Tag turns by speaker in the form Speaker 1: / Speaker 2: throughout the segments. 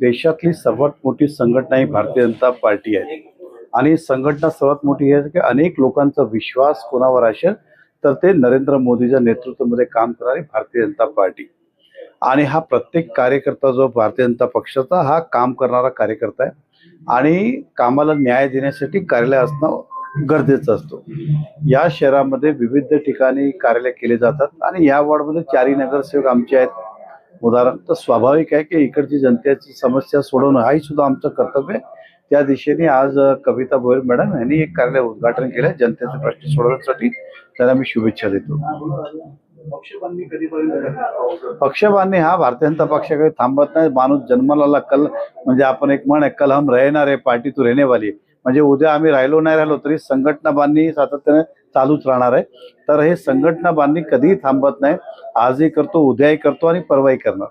Speaker 1: देशातली सर्वात मोठी संघटना ही भारतीय जनता पार्टी आहे. आणि संघटना सर्वात मोठी आहे की अनेक लोकांचा विश्वास कोणावर असेल तर ते नरेंद्र मोदीच्या नेतृत्वामध्ये काम करणारी भारतीय जनता पार्टी. आणि हा प्रत्येक कार्यकर्ता जो भारतीय जनता पक्षाचा हा काम करणारा कार्यकर्ता आहे. आणि कामाला न्याय देण्यासाठी कार्यालय असणं गरजेचं असतो. या शहरामध्ये विविध ठिकाणी कार्यालय केले जातात आणि या वॉर्डमध्ये चारही नगरसेवक आमचे आहेत. उदाहरण तर स्वाभाविक आहे की इकडची जनतेची समस्या सोडवणं हाही सुद्धा आमचं कर्तव्य आहे. त्या दिशेने आज कविता भोयर मॅडम यांनी एक कार्यालय उद्घाटन केलं जनतेचे प्रश्न सोडवण्यासाठी. त्याला मी शुभेच्छा देतो.
Speaker 2: पक्षबांधणी
Speaker 1: हा भारतीय जनता पक्ष काही थांबत नाही. माणूस जन्माला कल म्हणजे आपण एक म्हण आहे कल हम रहणार आहे पार्टी तू रहने म्हणजे उद्या आम्ही राहिलो नाही राहिलो तरी संघटना बांधणी सातत्याने चालूच राहणार आहे. तर हे संघटना बांधणी कधीही थांबत नाही. आजही करतो उद्याही करतो आणि परवाही करणार.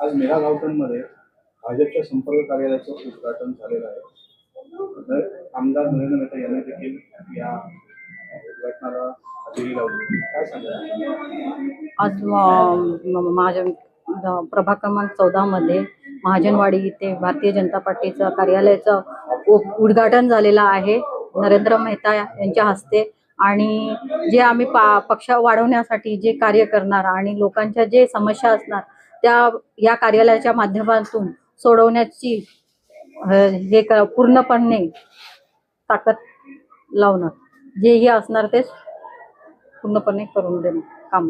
Speaker 2: आज मेळा गावठणमध्ये भाजपच्या संपर्क कार्यालयाचं उद्घाटन झालेलं आहे. आमदार नरेंद्र मेहता यांनी देखील या उद्घाटनाला हजेरी लावली. काय सांगाल?
Speaker 3: आज म- म- माझ्या द- प्रभाग क्रमांक चौदामध्ये महाजनवाडी इथे भारतीय जनता पार्टीचं कार्यालयाचं उद्घाटन झालेलं आहे. नरेंद्र मेहता यांच्या हस्ते आणि जे आम्ही पा पक्ष वाढवण्यासाठी जे कार्य करणार आणि लोकांच्या जे समस्या असणार त्या या कार्यालयाच्या माध्यमातून सोडवण्याची हे पूर्णपणे ताकद लावणं जेही असणार ते पूर्णपणे करून देणं काम.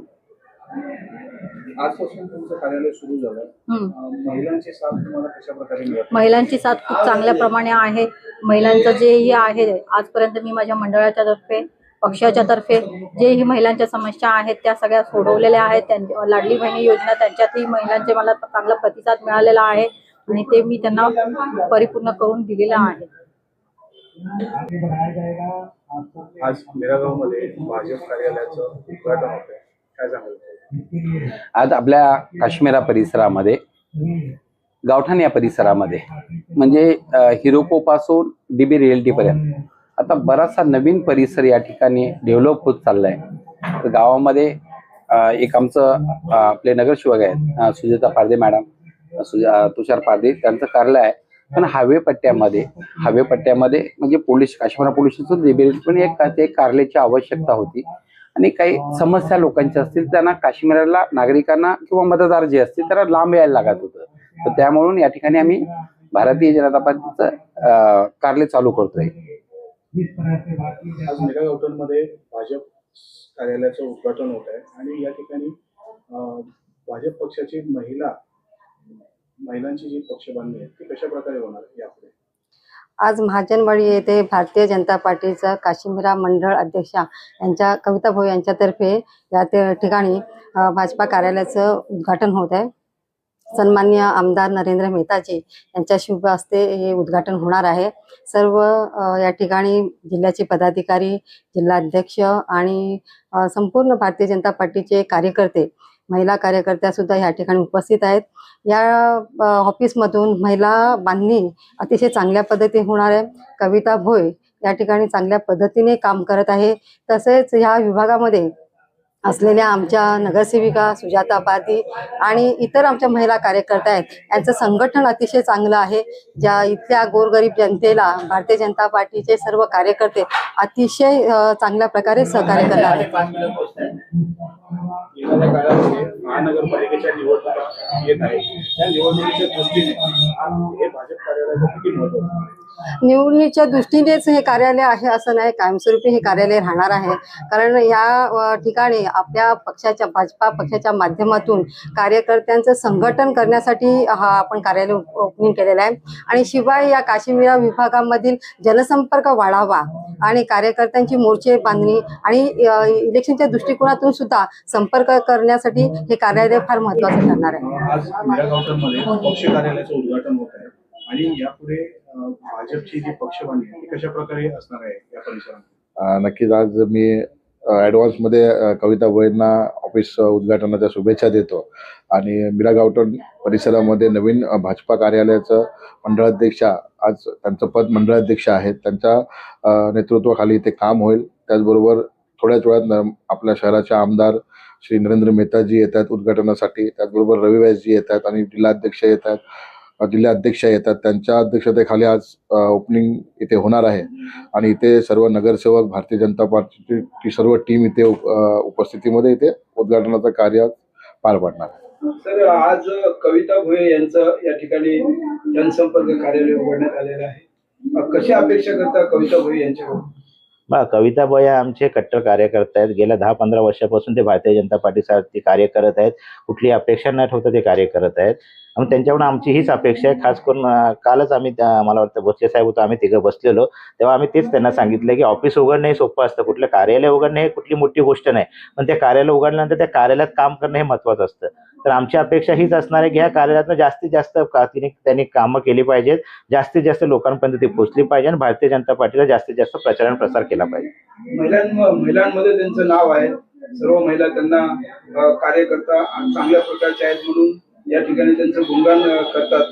Speaker 2: आजपासून तुमचं कार्यालय सुरू झालं
Speaker 3: हम्म.
Speaker 2: अं, महिलांची साथ तुम्हाला कशा प्रकारे मिळत
Speaker 3: महिलांची साथ खूप चांगल्या प्रमाणे आहे. महिलांचं जेही आहे आजपर्यंत मी माझ्या मंडळाच्या तर्फे पक्षाच्या तर्फे जेही महिलांच्या समस्या आहेत त्या सगळ्या सोडवलेल्या आहेत. त्यां लाडली बहिणी योजना त्यांच्यातही महिलांचे मला चांगला प्रतिसाद मिळालेला आहे आणि ते मी त्यांना परिपूर्ण करून दिलेलं आहे.
Speaker 2: आज मेळागावमध्ये भाजप कार्यालयाचं उद्घाटन होतं काय सांगाल?
Speaker 4: आज आपल्या काश्मीरा परिसरामध्ये गावठाण या परिसरामध्ये. म्हणजे हिरोकोपासून डीबी रिअल्टी पर्यंत. आता बराचसा नवीन परिसर या ठिकाणी डेव्हलप होत चाललाय. तर गावामध्ये एक आमचं आपले नगरसेवक आहेत सुजाता पारदे मॅडम सुजा तुषार पारदे त्यांचं कार्यालय आहे. पण हायवे पट्ट्यामध्ये हायवे पट्ट्यामध्ये म्हणजे पोलीस काश्मीर पोलिसाचं डीबी पण एक ते एक कार्यालयाची आवश्यकता होती. आणि काही समस्या लोकांच्या असतील त्यांना काश्मीरला नागरिकांना किंवा मतदार जे असतील त्यांना लांब यायला लागत होतं. तर त्यामुळे या ठिकाणी आम्ही भारतीय जनता पार्टीचं अं, कार्यालय चालू करतोय.
Speaker 2: आज मेगा गावठणमध्ये भाजप कार्यालयाचं उद्घाटन होत आहे आणि या ठिकाणी भाजप पक्षाची महिला महिलांची जी पक्षबांधणी आहे ती कशा प्रकारे होणार आहे यापुढे?
Speaker 5: आज महाजनवाडी येथे भारतीय जनता पार्टीचा काश्मीरा मंडळ अध्यक्षा यांच्या कविता भाऊ यांच्यातर्फे या ठिकाणी भाजपा कार्यालयाचं उद्घाटन होत आहे. सन्मान्य आमदार नरेंद्र मेहताजी यांच्या शुभ हस्ते हे उद्घाटन होणार आहे. सर्व या ठिकाणी जिल्ह्याचे पदाधिकारी जिल्हाध्यक्ष आणि संपूर्ण भारतीय जनता पार्टीचे कार्यकर्ते महिला कार्यकर्त्या सुद्धा या ठिकाणी उपस्थित आहेत. या ऑफिसमधून महिला बांधणी अतिशय चांगल्या पद्धतीने होणार आहे. कविता भोय या ठिकाणी चांगल्या पद्धतीने काम करत आहे. तसेच ह्या विभागामध्ये असलेल्या आमच्या नगरसेविका सुजाता पादी आणि इतर आमच्या महिला कार्यकर्त्या आहेत. यांचं संघटन अतिशय चांगलं आहे. ज्या इथल्या गोरगरीब जनतेला भारतीय जनता पार्टीचे सर्व कार्यकर्ते अतिशय चांगल्या प्रकारे सहकार्य करणार आहेत.
Speaker 2: महानगरपालिकेच्या निवडणुका येत आहेत. त्या निवडणुकीच्या दृष्टीने हे भाजप कार्यालयाचं किती महत्त्व
Speaker 5: निवडणीच्या दृष्टीनेच हे कार्यालय आहे असं नाही कायमस्वरूपी हे कार्यालय राहणार आहे. कारण या ठिकाणी आपल्या पक्षाच्या भाजपा पक्षाच्या माध्यमातून कार्यकर्त्यांचं संघटन करण्यासाठी हा आपण कार्यालय ओपनिंग केलेलं आहे. आणि शिवाय या काश्मीर विभागामधील जनसंपर्क वाढावा आणि कार्यकर्त्यांची मोर्चे बांधणी आणि इलेक्शनच्या दृष्टिकोनातून सुद्धा संपर्क करण्यासाठी हे कार्यालय फार महत्वाचं ठरणार आहे.
Speaker 2: आणि यापुढे भाजपची जी पक्षबांधणी आहे ती कशा प्रकारे असणार आहे या
Speaker 6: परिसरात नक्कीच आज मी ॲडव्हान्समध्ये कविता वैदना ऑफिस उद्घाटनाच्या शुभेच्छा देतो. आणि मीरा गावटन परिसरामध्ये नवीन भाजपा कार्यालयाचं मंडळाध्यक्ष आज त्यांचं पद मंडळाध्यक्ष आहेत. त्यांच्या नेतृत्वाखाली ते काम होईल. त्याचबरोबर थोड्याच वेळात आपल्या शहराचे आमदार श्री नरेंद्र मेहताजी येत आहेत उद्घाटनासाठी. त्याचबरोबर रविवासजी येत आहेत आणि जिल्हाध्यक्ष येतात. जिल्हा अध्यक्ष येतात त्यांच्या अध्यक्षतेखाली आज ओपनिंग इथे होणार आहे. आणि इथे सर्व नगरसेवक भारतीय जनता पार्टीची ची सर्व टीम इथे उपस्थितीमध्ये इथे उद्घाटनाचं कार्य पार पाडणार आहे.
Speaker 2: सर आज कविता भुये यांचं या ठिकाणी जनसंपर्क कार्यालय उघडण्यात आलेलं आहे. कशी अपेक्षा करता कविता भुये यांच्याकडून?
Speaker 7: बा कविता बया आमचे कट्टर कार्यकर्ते आहेत. गेल्या दहा पंधरा वर्षापासून ते भारतीय जनता पार्टीसाठी कार्य करत आहेत. कुठली अपेक्षा न ठेवता ते कार्य करत आहेत. आणि त्यांच्याकडून आमची हीच अपेक्षा आहे. खास करून कालच आम्ही मला वाटतं भोसले साहेब होतो आम्ही तिघं बसलेलो. तेव्हा आम्ही तेच त्यांना सांगितलं की ऑफिस उघडणं हे सोपं असतं. कुठलं कार्यालय उघडणं हे कुठली मोठी गोष्ट नाही. पण त्या कार्यालय उघडल्यानंतर त्या कार्यालयात काम करणं हे महत्त्वाचं असतं. तर आमची अपेक्षा हीच असणार आहे की ह्या कार्यालयातनं जास्तीत जास्त तिने त्यांनी कामं केली पाहिजेत. जास्तीत जास्त लोकांपर्यंत ती पोहोचली पाहिजे आणि भारतीय जनता पार्टीला जास्तीत जास्त प्रचार आणि प्रसार केला पाहिजे.
Speaker 2: महिलांमध्ये त्यांचं नाव आहे. सर्व महिला त्यांना कार्यकर्ता चांगल्या प्रकारच्या आहेत म्हणून या ठिकाणी त्यांचं गुणगान करतात.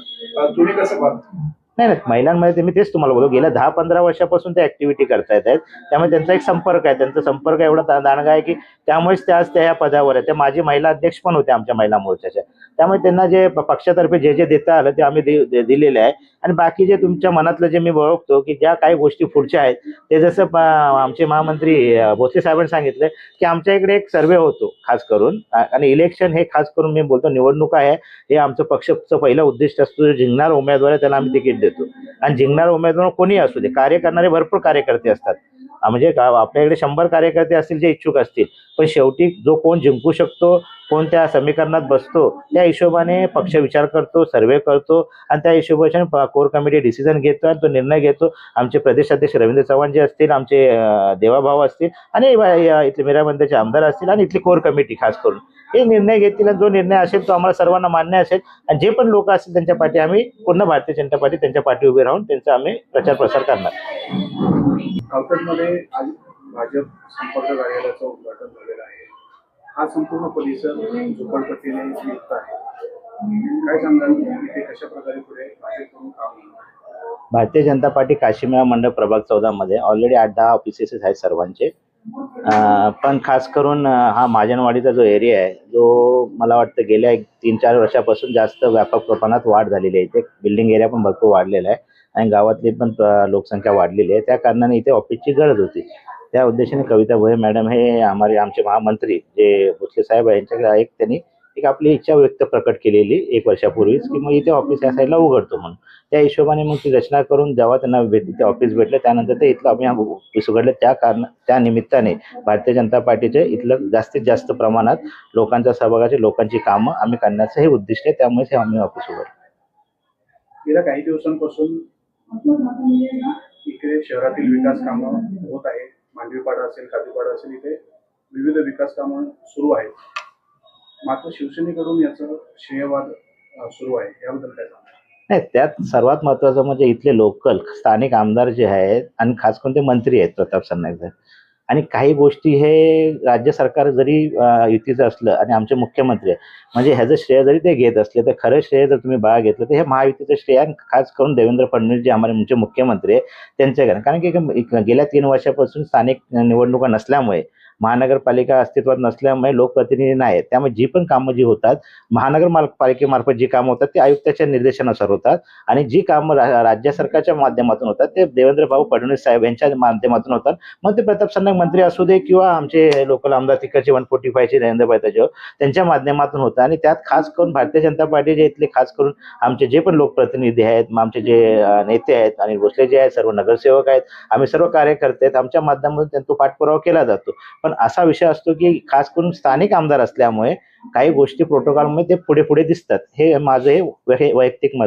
Speaker 2: तुम्ही कसं पाहता?
Speaker 7: नाही नाही महिलांमध्ये मी तेच तुम्हाला बोलतो गेल्या दहा पंधरा वर्षापासून ते ऍक्टिव्हिटी करतायत. आहेत त्यामुळे त्यांचा एक संपर्क आहे. त्यांचा संपर्क एवढा दा- दांडगा आहे की त्यामुळेच त्या आज त्या या पदावर आहे त्या माझी महिला अध्यक्ष पण होत्या आमच्या महिला मोर्चाच्या. त्यामुळे त्यांना जे पक्षातर्फे जे जे देता आलं ते आम्ही दिलेले आहे. आणि बाकी जे तुमच्या मनातलं जे मी ओळखतो की ज्या काही गोष्टी पुढच्या आहेत ते जसं आमचे महामंत्री भोसले साहेबांनी सांगितलं की आमच्या इकडे एक सर्वे होतो खास करून. आणि इलेक्शन हे खास करून मी बोलतो निवडणूक आहे हे आमचं पक्षाचं पहिलं उद्दिष्ट असतो जो जिंकणार उमेदवार आहे त्याला आम्ही तिकीट देतो. आणि जिंकणार उमेदवार कोणी असू दे कार्य करणारे भरपूर कार्यकर्ते असतात. म्हणजे आपल्याकडे शंभर कार्यकर्ते असतील जे इच्छुक असतील पण शेवटी जो कोण जिंकू शकतो कोणत्या समीकरणात बसतो त्या हिशोबाने पक्ष विचार करतो सर्वे करतो आणि त्या हिशोबाने कोर कमिटी डिसिजन घेतो आणि तो निर्णय घेतो. आमचे प्रदेशाध्यक्ष रवींद्र चव्हाण जे असतील आमचे देवाभाऊ असतील आणि इथले मीराबंदरचे आमदार असतील आणि इथली कोर कमिटी खास करून. हे निर्णय घेतील आणि जो निर्णय असेल तो आम्हाला सर्वांना मान्य असेल. आणि जे पण लोक असतील त्यांच्या पाठी आम्ही पूर्ण भारतीय जनता पार्टी त्यांच्या पाठी उभे राहून त्यांचा आम्ही प्रचार प्रसार करणार.
Speaker 2: भाजप संपर्क कार्यालयाचं उद्घाटन झालेलं आहे. हा संपूर्ण परिसर झोपडपट्टीने युक्त आहे. काय सांगाल इथे कशा प्रकारे पुढे भाजपकडून काम
Speaker 7: भारतीय जनता पार्टी काशीमेळा मंडळ प्रभाग चौदामध्ये ऑलरेडी आठ दहा ऑफिसेस आहेत सर्वांचे. पण खास करून हा महाजनवाडीचा जो एरिया आहे जो मला वाटतं गेल्या एक तीन चार वर्षापासून जास्त व्यापक प्रमाणात वाढ झालेली आहे. इथे बिल्डिंग एरिया पण भरपूर वाढलेला आहे आणि गावातली पण लोकसंख्या वाढलेली आहे. त्या कारणाने इथे ऑफिसची गरज होती. त्या उद्देशाने कविता भोये. मॅडम हे आम्हाला आमचे महामंत्री जे भोसले साहेब आहे यांच्याकडे एक त्यांनी एक आपली इच्छा व्यक्त प्रकट केलेली एक वर्षापूर्वीच की मग इथे ऑफिस या साईडला उघडतो म्हणून. त्या हिशोबाने मग ती रचना करून जेव्हा त्यांना भेट ते ऑफिस भेटलं त्यानंतर ते इथलं आम्ही ऑफिस उघडलं. त्या कारण त्या निमित्ताने भारतीय जनता पार्टीचे इथलं जास्तीत जास्त प्रमाणात लोकांच्या सहभागाचे लोकांची कामं आम्ही करण्याचं हे उद्दिष्ट आहे. त्यामुळेच हे आम्ही ऑफिस उघडलं.
Speaker 2: गेल्या काही दिवसांपासून इकडे शहरातील विकास कामं होत आहेत. मांडवीपाडा असेल काजीपाडा असेल इथे विविध विकास कामं सुरू आहेत. मात्र शिवसेनेकडून याचं श्रेयवाद सुरू आहे. याबद्दल काय सांगा
Speaker 7: नाही त्यात सर्वात महत्वाचं म्हणजे इथले लोकल स्थानिक आमदार जे आहेत आणि खास करून ते मंत्री आहेत प्रताप सरनाईक आणि काही गोष्टी हे राज्य सरकार जरी युतीचं असलं आणि आमचे मुख्यमंत्री आहे म्हणजे ह्याचं श्रेय जरी ते घेत असले तर खरं श्रेय जर तुम्ही बाळा घेतलं तर हे महायुतीचं श्रेय खास करून देवेंद्र फडणवीस जे आम्हाला आमचे मुख्यमंत्री आहे त्यांच्याकडे कारण की गेल्या तीन वर्षापासून स्थानिक निवडणुका नसल्यामुळे महानगरपालिका अस्तित्वात नसल्यामुळे लोकप्रतिनिधी नाही त्यामुळे जी पण कामं जी होतात महानगर पालिकेमार्फत जी कामं होतात ते आयुक्ताच्या निर्देशानुसार होतात. आणि जी कामं रा- राज्य सरकारच्या माध्यमातून होतात ते देवेंद्र भाऊ फडणवीस साहेब यांच्या माध्यमातून होतात. मग ते प्रताप सरनाईक मंत्री असू दे किंवा आमचे लोकल आमदार तिकडचे वन फोर्टी फायचे नरेंद्रभाई त्याच्यावर त्यांच्या माध्यमातून होतं. आणि त्यात खास करून भारतीय जनता पार्टीचे इथले खास करून आमचे जे पण लोकप्रतिनिधी आहेत मग आमचे जे नेते आहेत आणि भोसले जे आहेत सर्व नगरसेवक आहेत आम्ही सर्व कार्यकर्ते आहेत आमच्या माध्यमातून त्यांचा पाठपुरावा केला जातो. पण असा विषय असतो की खास करून स्थानिक आमदार असल्यामुळे काही गोष्टी प्रोटोकॉलमध्ये ते पुढे पुढे दिसतात. हे माझं हे वैयक्तिक मत